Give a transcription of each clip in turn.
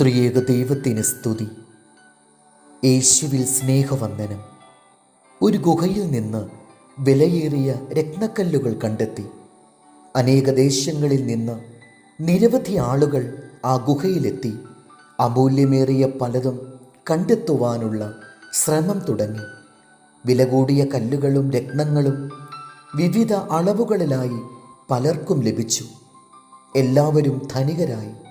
ത്രിയേക ദൈവത്തിന് സ്തുതി. യേശുവിൽ സ്നേഹവന്ദനം. ഒരു ഗുഹയിൽ നിന്ന് വിലയേറിയ രത്നക്കല്ലുകൾ കണ്ടെത്തി. അനേക ദേശങ്ങളിൽ നിന്ന് നിരവധി ആളുകൾ ആ ഗുഹയിലെത്തി. അമൂല്യമേറിയ പലതും കണ്ടെത്തുവാനുള്ള ശ്രമം തുടങ്ങി. വില കൂടിയ കല്ലുകളും രത്നങ്ങളും വിവിധ അളവുകളിലായി പലർക്കും ലഭിച്ചു. എല്ലാവരും ധനികരായി.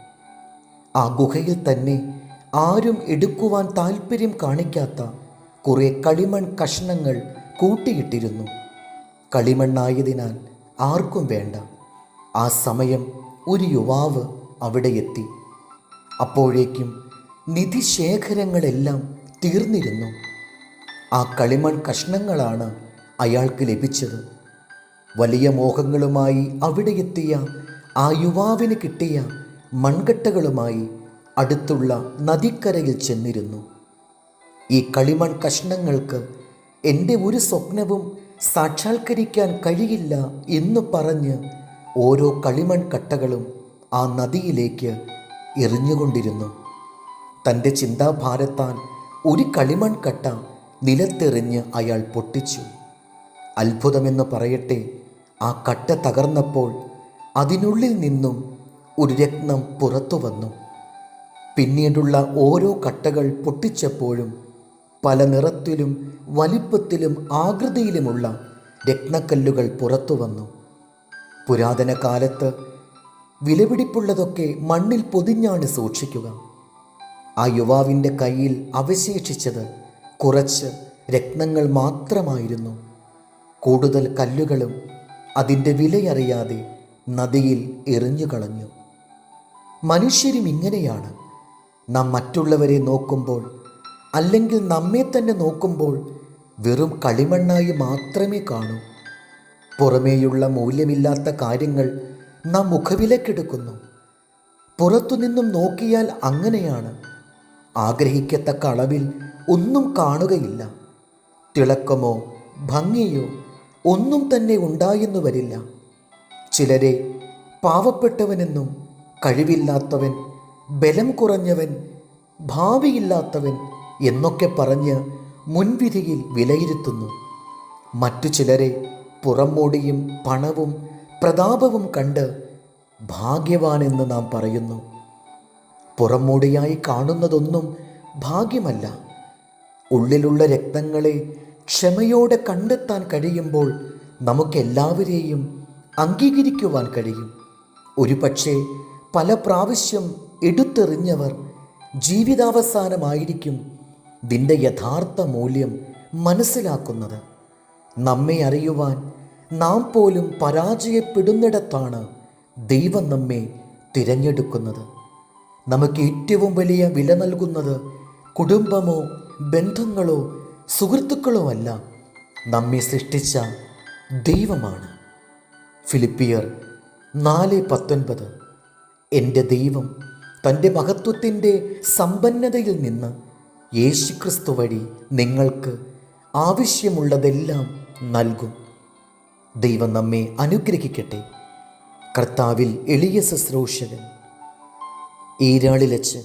ആ ഗുഹയിൽ തന്നെ ആരും എടുക്കുവാൻ താൽപ്പര്യം കാണിക്കാത്ത കുറേ കളിമൺ കഷ്ണങ്ങൾ കൂട്ടിയിട്ടിരുന്നു. കളിമണ്ണായതിനാൽ ആർക്കും വേണ്ട. ആ സമയം ഒരു യുവാവ് അവിടെ എത്തി. അപ്പോഴേക്കും നിധിശേഖരങ്ങളെല്ലാം തീർന്നിരുന്നു. ആ കളിമൺ കഷ്ണങ്ങളാണ് അയാൾക്ക് ലഭിച്ചത്. വലിയ മോഹങ്ങളുമായി അവിടെ എത്തിയ ആ യുവാവിന് കിട്ടിയ മൺകട്ടകളുമായി അടുത്തുള്ള നദിക്കരയിൽ ചെന്നിരുന്നു. ഈ കളിമൺ കഷ്ണങ്ങൾക്ക് എന്റെ ഒരു സ്വപ്നവും സാക്ഷാത്കരിക്കാൻ കഴിയില്ല എന്ന് പറഞ്ഞ് ഓരോ കളിമൺ കട്ടകളും ആ നദിയിലേക്ക് എറിഞ്ഞുകൊണ്ടിരുന്നു. തന്റെ ചിന്താഭാരത്താൽ ഒരു കളിമൺ കട്ട നിലത്തെറിഞ്ഞ് അയാൾ പൊട്ടിച്ചു. അത്ഭുതമെന്ന് പറയട്ടെ ആ കട്ട തകർന്നപ്പോൾ അതിനുള്ളിൽ നിന്നും ഒരു രത്നം പുറത്തു വന്നു. പിന്നീടുള്ള ഓരോ കട്ടകൾ പൊട്ടിച്ചപ്പോഴും പല നിറത്തിലും വലിപ്പത്തിലും ആകൃതിയിലുമുള്ള രത്നക്കല്ലുകൾ പുറത്തു വന്നു. പുരാതന കാലത്ത് വിലപിടിപ്പുള്ളതൊക്കെ മണ്ണിൽ പൊതിഞ്ഞാണ് സൂക്ഷിക്കുക. ആ യുവാവിന്റെ കയ്യിൽ അവശേഷിച്ചത് കുറച്ച് രത്നങ്ങൾ മാത്രമായിരുന്നു. കൂടുതൽ കല്ലുകളും അതിന്റെ വിലയറിയാതെ നദിയിൽ എറിഞ്ഞു കളഞ്ഞു മനുഷ്യരും ഇങ്ങനെയാണ്. നാം മറ്റുള്ളവരെ നോക്കുമ്പോൾ അല്ലെങ്കിൽ നമ്മെ തന്നെ നോക്കുമ്പോൾ വെറും കളിമണ്ണായി മാത്രമേ കാണൂ. പുറമേയുള്ള മൂല്യമില്ലാത്ത കാര്യങ്ങൾ നാം മുഖവിലക്കെടുക്കുന്നു. പുറത്തുനിന്നും നോക്കിയാൽ അങ്ങനെയാണ്. ആഗ്രഹിക്കത്തക്ക അളവിൽ ഒന്നും കാണുകയില്ല. തിളക്കമോ ഭംഗിയോ ഒന്നും തന്നെ ഉണ്ടായെന്നു വരില്ല. ചിലരെ പാവപ്പെട്ടവനെന്നും കഴിവില്ലാത്തവൻ ബലം കുറഞ്ഞവൻ ഭാവിയില്ലാത്തവൻ എന്നൊക്കെ പറഞ്ഞ് മുൻവിധിയിൽ വിലയിരുത്തുന്നു. മറ്റു ചിലരെ പുറമോടിയും പണവും പ്രതാപവും കണ്ട് ഭാഗ്യവാനെന്ന് നാം പറയുന്നു. പുറമോടിയായി കാണുന്നതൊന്നും ഭാഗ്യമല്ല. ഉള്ളിലുള്ള രക്തങ്ങളെ ക്ഷമയോടെ കണ്ടെത്താൻ കഴിയുമ്പോൾ നമുക്കെല്ലാവരെയും അംഗീകരിക്കുവാൻ കഴിയും. ഒരു പക്ഷേ പല പ്രാവശ്യം എടുത്തെറിഞ്ഞവർ ജീവിതാവസാനമായിരിക്കും നിന്റെ യഥാർത്ഥ മൂല്യം മനസ്സിലാക്കുന്നത്. നമ്മെ അറിയുവാൻ നാം പോലും പരാജയപ്പെടുന്നിടത്താണ് ദൈവം നമ്മെ തിരഞ്ഞെടുക്കുന്നത്. നമുക്ക് ഏറ്റവും വലിയ വില നൽകുന്നത് കുടുംബമോ ബന്ധങ്ങളോ സുഹൃത്തുക്കളോ അല്ല. നമ്മെ സൃഷ്ടിച്ച ദൈവമാണ്. ഫിലിപ്പിയർ നാല് പത്തൊൻപത്. എന്റെ ദൈവം തന്റെ മഹത്വത്തിന്റെ സമ്പന്നതയിൽ നിന്ന് യേശുക്രിസ്തു വഴി നിങ്ങൾക്ക് ആവശ്യമുള്ളതെല്ലാം നൽകും. ദൈവം നമ്മെ അനുഗ്രഹിക്കട്ടെ. കർത്താവിൽ എളിയ ശുശ്രൂഷകൻ ഈരാളിലച്ച്